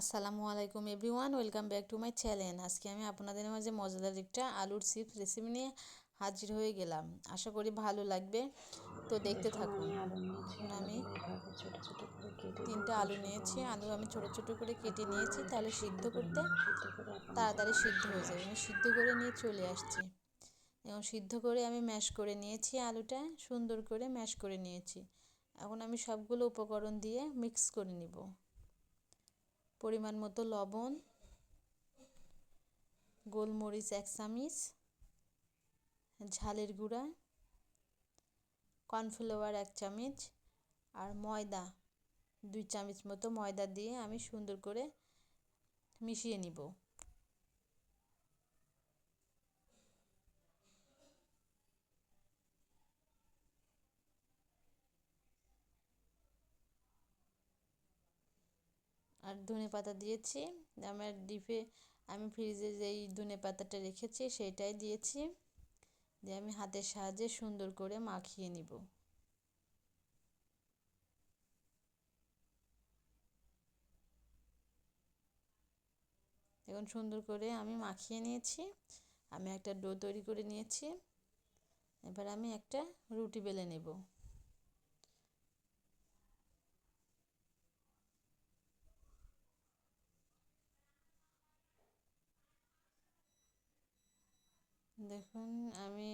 আসসালামু আলাইকুম everyone, welcome back to my channel. আজকে আমি আপনাদের মাঝে মজাদার একটা আলুর চিপস রেসিপি নিয়ে হাজির হয়ে গেলাম। আশা করি ভালো লাগবে। তো দেখতে থাকুন। আমি তিনটা আলু নিয়েছি। আলু আমি ছোট ছোট করে কেটে নিয়েছি। তাহলে সিদ্ধ করতে তাড়াতাড়ি সিদ্ধ হয়ে যাবে। আমি সিদ্ধ করে নিয়ে চলে আসছি। এবং সিদ্ধ করে আমি ম্যাশ করে নিয়েছি আলুটা। সুন্দর করে ম্যাশ করে নিয়েছি। এখন আমি সবগুলো উপকরণ দিয়ে মিক্স করে নিব। পরিমাণ মতো লবণ, গোলমরিচ এক চামিচ, ঝালের গুঁড়া, কর্নফ্লাওয়ার এক চামচ আর ময়দা দুই চামচ মতো ময়দা দিয়ে আমি সুন্দর করে মিশিয়ে নিব। আর ধনে পাতা দিয়েছি। আমার ডিপে আমি ফ্রিজে যেই ধনে পাতাটা রেখেছি সেটাই দিয়েছি। দিয়ে আমি হাতের সাহায্যে সুন্দর করে মাখিয়ে নিব। এখন সুন্দর করে আমি মাখিয়ে নিয়েছি। আমি একটা ডো তৈরি করে নিয়েছি। এবার আমি একটা রুটি বেলে নেব। দেখুন, আমি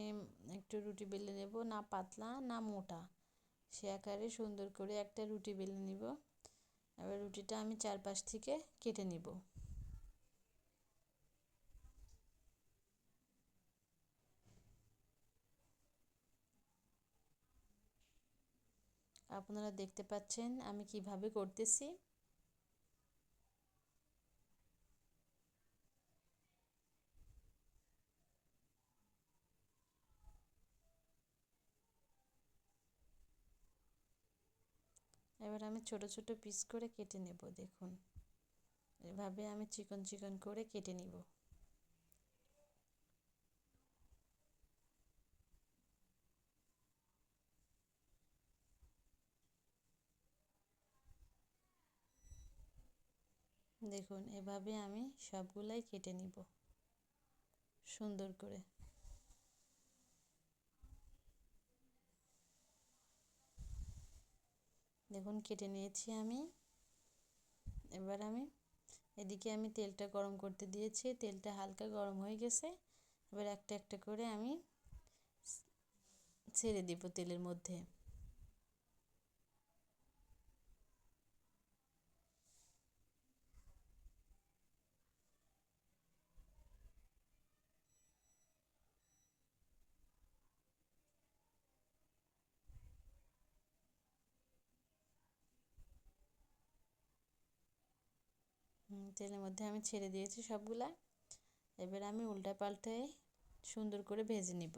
একটু রুটি বেলে নেব, না পাতলা, না মোটা। সে আকারে সুন্দর করে একটা রুটি বেলে নিব। এবার রুটিটা আমি চারপাশ থেকে কেটে নিব। আপনারা দেখতে পাচ্ছেন আমি কীভাবে করতেছি। এবার আমি ছোট ছোট পিস করে কেটে নেব, দেখুন। এভাবে আমি চিকন চিকন করে কেটে নিব। দেখুন, এভাবে আমি সবগুলাই কেটে নিব, সুন্দর করে। দেখুন, কেটে নিয়েছি আমি। এবার আমি এদিকে আমি তেলটা গরম করতে দিয়েছি। তেলটা হালকা গরম হয়ে গেছে। এবার একটা একটা করে আমি ছেড়ে দিব তেলের মধ্যে। তেলের মধ্যে আমি ছেড়ে দিয়েছি সবগুলা। এবার আমি উল্টা পাল্টে সুন্দর করে ভেজে নিব।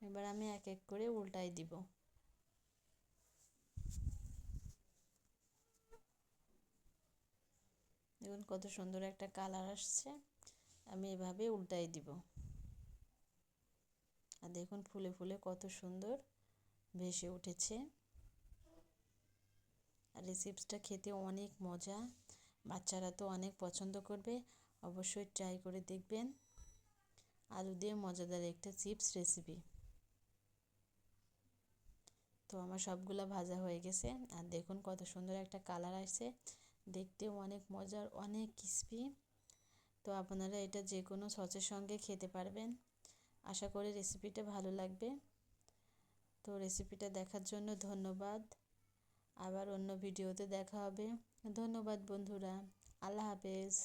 এবার আমি এক এক করে উল্টাই দিব। দেখুন কত সুন্দর একটা কালার আসছে। আমি এভাবে উল্টাই দিব। আর দেখুন ফুলে ফুলে কত সুন্দর ভেসে উঠেছে। আর এই চিপসটা খেতে অনেক মজা। বাচ্চারা তো অনেক পছন্দ করবে, অবশ্যই ট্রাই করে দেখবেন। আলু দিয়ে মজাদার একটা চিপস রেসিপি তো আমার সবগুলা ভাজা হয়ে গেছে। আর দেখুন কত সুন্দর একটা কালার আসছে। দেখতেও অনেক মজার, অনেক ক্রিসপি তো আপনারা এটা যে কোনো সসের সঙ্গে খেতে পারবেন। আশা করি রেসিপিটা ভালো লাগবে। তো রেসিপিটা দেখার জন্য ধন্যবাদ। আবার অন্য ভিডিওতে দেখা হবে। ধন্যবাদ বন্ধুরা। আল্লাহ হাফেজ।